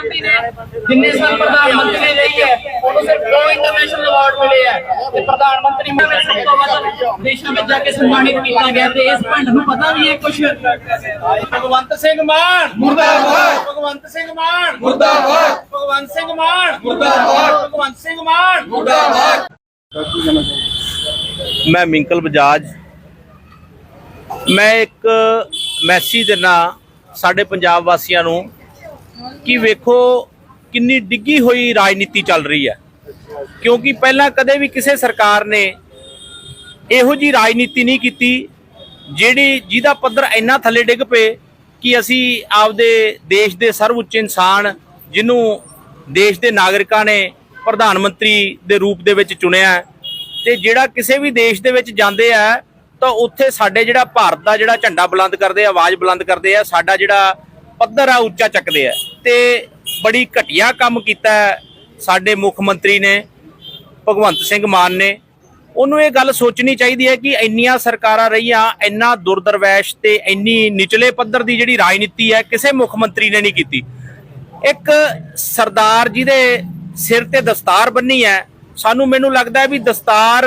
ਜਿੰਨੇ ਸਾਲ ਪ੍ਰਧਾਨ ਮੰਤਰੀ ਰਹੀ ਹੈ ਉਹਨੂੰ ਸਿਰਫ ਦੋ ਇੰਟਰਨੈਸ਼ਨਲ ਅਵਾਰਡ ਮਿਲੇ ਆ ਤੇ ਪ੍ਰਧਾਨ ਮੰਤਰੀ ਨੂੰ ਸਭ ਤੋਂ ਵੱਧ ਦੇਸ਼ਾਂ ਵਿੱਚ ਜਾ ਕੇ ਸਨਮਾਨਿਤ ਕੀਤਾ ਗਿਆ ਤੇ ਇਸ ਭੰਡ ਨੂੰ ਪਤਾ ਵੀ ਹੈ ਕੁਝ ਭਗਵੰਤ ਸਿੰਘ ਮਾਨ! ਮੁਰਦਾਬਾਦ! ਭਗਵੰਤ ਸਿੰਘ ਮਾਨ! ਮੁਰਦਾਬਾਦ! ਭਗਵੰਤ ਸਿੰਘ ਮਾਨ! ਮੁਰਦਾਬਾਦ! ਭਗਵੰਤ ਸਿੰਘ ਮਾਨ! ਮੈਂ ਮਿੰਕਲ ਬਜਾਜ। ਮੈਂ ਇੱਕ ਮੈਸੇਜ ਦੇਣਾ ਸਾਡੇ ਪੰਜਾਬ ਵਾਸੀਆਂ ਨੂੰ। ਕਿ ਵੇਖੋ ਕਿੰਨੀ ਡਿੱਗੀ ਹੋਈ ਰਾਜਨੀਤੀ ਚੱਲ ਰਹੀ ਹੈ। ਕਿਉਂਕਿ ਪਹਿਲਾਂ ਕਦੇ ਵੀ ਕਿਸੇ ਸਰਕਾਰ ਨੇ ਇਹੋ ਜੀ ਰਾਜਨੀਤੀ ਨਹੀਂ ਕੀਤੀ ਜਿਹੜੀ ਜਿਹਦਾ ਪੱਧਰ ਇੰਨਾ ਥੱਲੇ ਡਿੱਗ ਪਏ ਕਿ ਅਸੀਂ ਆਪਦੇ ਦੇਸ਼ ਦੇ ਸਰਵਉੱਚ ਇਨਸਾਨ ਜਿਹਨੂੰ ਦੇਸ਼ ਦੇ ਨਾਗਰਿਕਾਂ ਨੇ ਪ੍ਰਧਾਨ ਮੰਤਰੀ ਦੇ ਰੂਪ ਦੇ ਵਿੱਚ ਚੁਣਿਆ ਹੈ, ਤੇ ਜਿਹੜਾ ਕਿਸੇ ਵੀ ਦੇਸ਼ ਦੇ ਵਿੱਚ ਜਾਂਦੇ ਆ ਤਾਂ ਉੱਥੇ ਸਾਡੇ ਜਿਹੜਾ ਭਾਰਤ ਦਾ ਜਿਹੜਾ ਝੰਡਾ ਬੁਲੰਦ ਕਰਦੇ ਆ ਆਵਾਜ਼ ਬੁਲੰਦ ਕਰਦੇ ਆ ਸਾਡਾ ਜਿਹੜਾ ਪੱਧਰ ਆ ਉੱਚਾ ਚੱਕਦੇ ਆ। ਤੇ ਬੜੀ ਘਟੀਆ ਕੰਮ ਕੀਤਾ ਸਾਡੇ ਮੁੱਖ ਮੰਤਰੀ ਨੇ, ਭਗਵੰਤ ਸਿੰਘ ਮਾਨ ਨੇ। ਉਹਨੂੰ ਇਹ ਗੱਲ ਸੋਚਣੀ ਚਾਹੀਦੀ ਹੈ ਕਿ ਇੰਨੀਆਂ ਸਰਕਾਰਾਂ ਰਹੀਆਂ, ਇੰਨਾ ਦੁਰਦਰਵੈਸ਼ ਤੇ ਇੰਨੀ ਨਿਚਲੇ ਪੱਧਰ ਦੀ ਜਿਹੜੀ ਰਾਜਨੀਤੀ ਹੈ, ਕਿਸੇ ਮੁੱਖ ਮੰਤਰੀ ਨੇ ਨਹੀਂ ਕੀਤੀ। ਇੱਕ ਸਰਦਾਰ ਜੀ ਦੇ ਸਿਰ ਤੇ ਦਸਤਾਰ ਬੰਨੀ ਹੈ। ਸਾਨੂੰ ਮੈਨੂੰ ਲੱਗਦਾ ਵੀ ਦਸਤਾਰ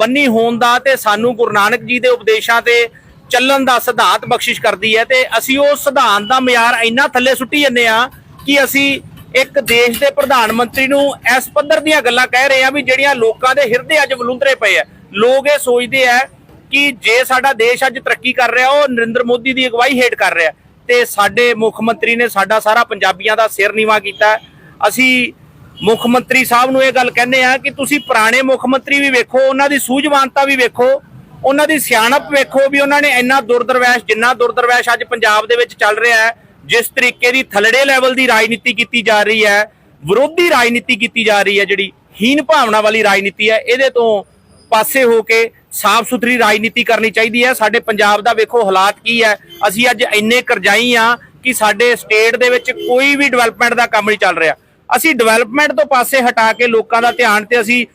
ਬੰਨੀ ਹੋਣ ਦਾ ਤੇ ਸਾਨੂੰ ਗੁਰੂ ਨਾਨਕ ਜੀ ਦੇ ਉਪਦੇਸ਼ਾਂ ਤੇ ਚੱਲਣ ਦਾ ਸਿਧਾਂਤ ਬਖਸ਼ਿਸ਼ ਕਰਦੀ ਹੈ ਤੇ ਅਸੀਂ ਉਹ ਸਿਧਾਂਤ ਦਾ ਮਿਆਰ ਇੰਨਾ ਥੱਲੇ ਸੁੱਟੀ ਜੰਨੇ ਆ ਕਿ ਅਸੀਂ ਇੱਕ ਦੇਸ਼ ਦੇ ਪ੍ਰਧਾਨ ਮੰਤਰੀ ਨੂੰ ਇਸ ਪੱਧਰ ਦੀਆਂ ਗੱਲਾਂ ਕਹਿ ਰਹੇ ਆ ਵੀ ਜਿਹੜੀਆਂ ਲੋਕਾਂ ਦੇ ਹਿਰਦੇ ਅੱਜ ਵਲੂੰਦਰੇ ਪਏ ਆ ਲੋਕ ਇਹ ਸੋਚਦੇ ਆ ਕਿ ਜੇ ਸਾਡਾ ਦੇਸ਼ ਅੱਜ ਤਰੱਕੀ ਕਰ ਰਿਹਾ, ਉਹ ਨਰਿੰਦਰ ਮੋਦੀ ਦੀ ਅਗਵਾਈ ਹੇਠ ਕਰ ਰਿਹਾ। ਤੇ ਸਾਡੇ ਮੁੱਖ ਮੰਤਰੀ ਨੇ ਸਾਡਾ ਸਾਰਾ ਪੰਜਾਬੀਆਂ ਦਾ ਸਿਰ ਨੀਵਾ ਕੀਤਾ। ਅਸੀਂ ਮੁੱਖ ਮੰਤਰੀ ਸਾਹਿਬ ਨੂੰ ਇਹ ਗੱਲ ਕਹਿੰਦੇ ਆ ਕਿ ਤੁਸੀਂ ਪੁਰਾਣੇ ਮੁੱਖ ਮੰਤਰੀ ਵੀ ਵੇਖੋ, ਉਹਨਾਂ ਦੀ ਸੂਝਵਾਨਤਾ ਵੀ ਵੇਖੋ। ਉਹਨਾਂ ਦੀ ਸਿਆਣਪ ਵੇਖੋ ਵੀ ਉਹਨਾਂ ਨੇ ਇੰਨਾ ਦੁਰਦਰਵੈਸ਼, ਜਿੰਨਾ ਦੁਰਦਰਵੈਸ਼ ਅੱਜ ਪੰਜਾਬ ਦੇ ਵਿੱਚ ਚੱਲ ਰਿਹਾ ਹੈ, ਜਿਸ ਤਰੀਕੇ ਦੀ ਥਲੜੇ ਲੈਵਲ ਦੀ ਰਾਜਨੀਤੀ ਕੀਤੀ ਜਾ ਰਹੀ ਹੈ, ਵਿਰੋਧੀ ਰਾਜਨੀਤੀ ਕੀਤੀ ਜਾ ਰਹੀ ਹੈ, ਜਿਹੜੀ ਹੀਨ ਭਾਵਨਾ ਵਾਲੀ ਰਾਜਨੀਤੀ ਹੈ, ਇਹਦੇ ਤੋਂ ਪਾਸੇ ਹੋ ਕੇ ਸਾਫ਼ ਸੁਥਰੀ ਰਾਜਨੀਤੀ ਕਰਨੀ ਚਾਹੀਦੀ ਹੈ। ਸਾਡੇ ਪੰਜਾਬ ਦਾ ਵੇਖੋ ਹਾਲਾਤ ਕੀ ਹੈ। ਅਸੀਂ ਅੱਜ ਇੰਨੇ ਕਰਜ਼ਾਈ ਆ ਕਿ ਸਾਡੇ ਸਟੇਟ ਦੇ ਵਿੱਚ ਕੋਈ ਵੀ ਡਿਵੈਲਪਮੈਂਟ ਦਾ ਕੰਮ ਨਹੀਂ ਚੱਲ ਰਿਹਾ। ਅਸੀਂ ਡਿਵੈਲਪਮੈਂਟ ਤੋਂ ਪਾਸੇ ਹਟਾ ਕੇ ਲੋਕਾਂ ਦਾ ਧਿਆਨ ਤੇ ਅਸੀਂ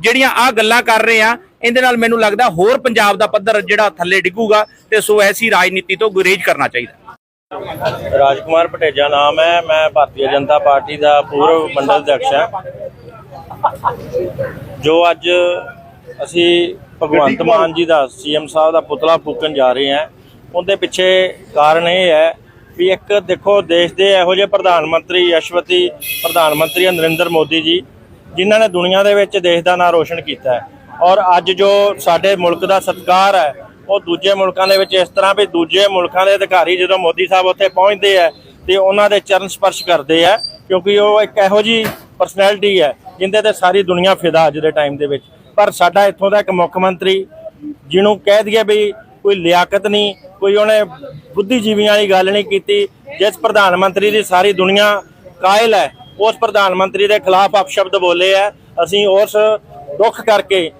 ਜਿਹੜੀਆਂ ਆ ਗੱਲਾਂ ਕਰ ਰਹੇ ਆ ਇਹਦੇ ਨਾਲ ਮੈਨੂੰ ਲੱਗਦਾ ਹੋਰ ਪੰਜਾਬ ਦਾ ਪੱਧਰ ਜਿਹੜਾ ਥੱਲੇ ਡਿੱਗੂਗਾ ਤੇ ਸੋ ਐਸੀ ਰਾਜਨੀਤੀ ਤੋਂ ਗੁਰੇਜ਼ ਕਰਨਾ ਚਾਹੀਦਾ। ਰਾਜਕੁਮਾਰ ਪਟੇਜਾ ਨਾਮ ਹੈ ਮੈਂ ਭਾਰਤੀ ਜਨਤਾ ਪਾਰਟੀ ਦਾ ਪੂਰਵ ਮੰਡਲ ਅਧਿਕਸ਼ ਹਾਂ। ਜੋ ਅੱਜ ਅਸੀਂ ਭਗਵੰਤ ਮਾਨ ਜੀ ਦਾ ਸੀਐਮ ਸਾਹਿਬ ਦਾ ਪੁਤਲਾ ਫੂਕਣ ਜਾ ਰਹੇ ਹਾਂ ਉਹਦੇ ਪਿੱਛੇ ਕਾਰਨ ਇਹ ਹੈ ਵੀ ਇੱਕ ਦੇਖੋ ਦੇਸ਼ ਦੇ ਇਹੋ ਜਿਹੇ ਪ੍ਰਧਾਨ ਮੰਤਰੀ ਯਸ਼ਵਤੀ ਪ੍ਰਧਾਨ ਮੰਤਰੀ ਨਰਿੰਦਰ ਮੋਦੀ ਜੀ ਜਿਨ੍ਹਾਂ ਨੇ ਦੁਨੀਆ ਦੇ ਵਿੱਚ ਦੇਸ਼ ਦਾ ਨਾਂ ਰੋਸ਼ਨ ਕੀਤਾ ਹੈ। ਔਰ ਅੱਜ ਜੋ ਸਾਡੇ ਮੁਲਕ ਦਾ ਸਤਿਕਾਰ ਹੈ, ਉਹ ਦੂਜੇ ਮੁਲਕਾਂ ਦੇ ਵਿੱਚ ਇਸ ਤਰ੍ਹਾਂ ਵੀ ਦੂਜੇ ਮੁਲਕਾਂ ਦੇ ਅਧਿਕਾਰੀ ਜਦੋਂ ਮੋਦੀ ਸਾਹਿਬ ਉੱਥੇ ਪਹੁੰਚਦੇ ਆ ਤੇ ਉਹਨਾਂ ਦੇ ਚਰਨ ਸਪਰਸ਼ ਕਰਦੇ ਆ ਕਿਉਂਕਿ ਉਹ ਇੱਕ ਇਹੋ ਜੀ ਪਰਸਨੈਲਿਟੀ ਹੈ, ਜਿੰਦੇ ਤੇ ਸਾਰੀ ਦੁਨੀਆ ਫਿਦਾ ਅੱਜ ਦੇ ਟਾਈਮ ਦੇ ਵਿੱਚ। ਪਰ ਸਾਡਾ ਇੱਥੋਂ ਦਾ ਇੱਕ ਮੁੱਖ ਮੰਤਰੀ ਜਿਹਨੂੰ ਕਹਿ ਦਈਏ ਵੀ ਕੋਈ ਲਿਆਕਤ ਨਹੀਂ, ਕੋਈ ਉਹਨੇ ਬੁੱਧੀਜੀਵੀਆਂ ਵਾਲੀ ਗੱਲ ਨਹੀਂ ਕੀਤੀ, ਜਿਸ ਪ੍ਰਧਾਨ ਮੰਤਰੀ ਦੀ ਸਾਰੀ ਦੁਨੀਆ ਕਾਇਲ ਹੈ, ਉਸ ਪ੍ਰਧਾਨ ਮੰਤਰੀ ਦੇ ਖਿਲਾਫ ਅਪਸ਼ਬਦ ਬੋਲੇ ਆ ਅਸੀਂ ਉਸ ਦੁੱਖ ਕਰਕੇ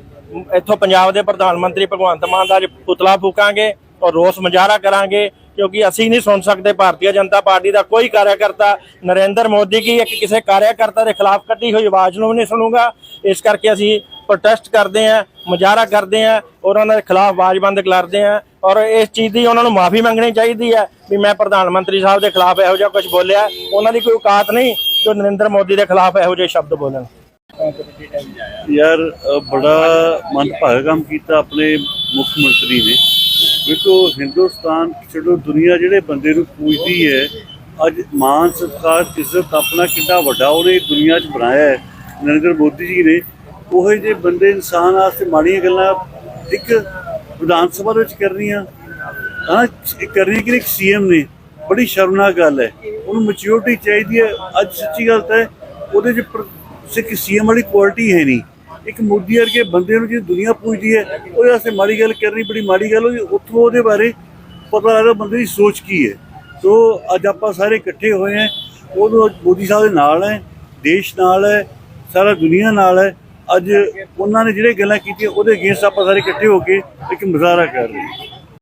ਇੱਥੋਂ ਪੰਜਾਬ ਦੇ ਪ੍ਰਧਾਨ ਮੰਤਰੀ ਭਗਵੰਤ ਮਾਨ ਦਾ ਅੱਜ ਪੁਤਲਾ ਫੂਕਾਂਗੇ ਔਰ ਰੋਸ ਮੁਜ਼ਾਹਰਾ ਕਰਾਂਗੇ, ਕਿਉਂਕਿ ਅਸੀਂ ਨਹੀਂ ਸੁਣ ਸਕਦੇ ਭਾਰਤੀ ਜਨਤਾ ਪਾਰਟੀ ਦਾ ਕੋਈ ਕਾਰਿਆਕਰਤਾ। ਨਰਿੰਦਰ ਮੋਦੀ ਕੀ ਇੱਕ ਕਿਸੇ ਕਾਰਿਆਕਰਤਾ ਦੇ ਖਿਲਾਫ ਕੱਢੀ ਹੋਈ ਆਵਾਜ਼ ਨੂੰ ਵੀ ਨਹੀਂ ਸੁਣੂਗਾ। ਇਸ ਕਰਕੇ ਅਸੀਂ ਪ੍ਰੋਟੈਸਟ ਕਰਦੇ ਆਂ ਮੁਜ਼ਾਹਰਾ ਕਰਦੇ ਆਂ ਔਰ ਉਹਨਾਂ ਦੇ ਖਿਲਾਫ ਆਵਾਜ਼ ਬੰਦ ਕਰਦੇ ਆਂ ਔਰ ਇਸ ਚੀਜ਼ ਦੀ ਉਹਨਾਂ ਨੂੰ ਮਾਫੀ ਮੰਗਣੀ ਚਾਹੀਦੀ ਹੈ ਵੀ ਮੈਂ ਪ੍ਰਧਾਨ ਮੰਤਰੀ ਸਾਹਿਬ ਦੇ ਖਿਲਾਫ ਇਹੋ ਜਿਹਾ ਕੁਝ ਬੋਲਿਆ। ਉਹਨਾਂ ਦੀ ਕੋਈ ਔਕਾਤ ਨਹੀਂ ਜੋ ਨਰਿੰਦਰ ਮੋਦੀ ਦੇ ਖਿਲਾਫ ਇਹੋ ਜਿਹੇ ਸ਼ਬਦ ਬੋਲਣ। ਯਾਰ ਬੜਾ ਮਨਭਾਗਾ ਕੰਮ ਕੀਤਾ ਆਪਣੇ ਮੁੱਖ ਮੰਤਰੀ ਨੇ। ਵੇਖੋ, ਹਿੰਦੁਸਤਾਨ ਛੱਡੋ, ਦੁਨੀਆ ਜਿਹੜੇ ਬੰਦੇ ਨੂੰ ਪੂਜਦੀ ਹੈ, ਅੱਜ ਮਾਨ ਸਤਿਕਾਰ ਇੱਜ਼ਤ ਆਪਣਾ ਕਿੰਨਾ ਵੱਡਾ ਉਹਨੇ ਦੁਨੀਆ 'ਚ ਬਣਾਇਆ ਹੈ, ਨਰਿੰਦਰ ਮੋਦੀ ਜੀ ਨੇ। ਉਹ ਜਿਹੇ ਬੰਦੇ ਇਨਸਾਨ ਵਾਸਤੇ ਮਾੜੀਆਂ ਗੱਲਾਂ ਇੱਕ ਵਿਧਾਨ ਸਭਾ ਦੇ ਵਿੱਚ ਕਰਨੀਆਂ ਹਾਂ ਕਰਨੀ ਕਿ ਇੱਕ ਸੀਐਮ ਨੇ। ਬੜੀ ਸ਼ਰਮਨਾਕ ਗੱਲ ਹੈ। ਉਹਨੂੰ ਮੈਚਿਓਰਟੀ ਚਾਹੀਦੀ ਹੈ। ਅੱਜ ਸੱਚੀ ਗੱਲ ਤਾਂ ਉਹਦੇ 'ਚ ਪਰ- ਸਿੱਖ ਸੀਐਮ ਵਾਲੀ ਕੁਆਲਿਟੀ ਹੈ ਨਹੀਂ। ਇੱਕ ਮੋਦੀ ਵਰਗੇ ਬੰਦੇ ਨੂੰ ਜਿਹੜੀ ਦੁਨੀਆ ਪੁੱਛਦੀ ਹੈ, ਉਹਦੇ ਵਾਸਤੇ ਮਾੜੀ ਗੱਲ ਕਰਨੀ ਬੜੀ ਮਾੜੀ ਗੱਲ ਹੋਈ, ਉੱਥੋਂ ਉਹਦੇ ਬਾਰੇ ਪਤਾ ਲੱਗਦਾ ਬੰਦੇ ਦੀ ਸੋਚ ਕੀ ਹੈ। ਸੋ ਅੱਜ ਆਪਾਂ ਸਾਰੇ ਇਕੱਠੇ ਹੋਏ ਹਾਂ ਉਹਨੂੰ ਅੱਜ ਮੋਦੀ ਸਾਹਿਬ ਦੇ ਨਾਲ ਹੈ, ਦੇਸ਼ ਨਾਲ ਹੈ, ਸਾਰਾ ਦੁਨੀਆ ਨਾਲ ਹੈ। ਅੱਜ ਉਹਨਾਂ ਨੇ ਜਿਹੜੇ ਗੱਲਾਂ ਕੀਤੀਆਂ, ਉਹਦੇ ਅਗੇਂਸਟ ਆਪਾਂ ਸਾਰੇ ਇਕੱਠੇ ਹੋ ਕੇ ਇੱਕ ਮੁਜ਼ਾਹਰਾ ਕਰ ਰਹੇ ਹਾਂ।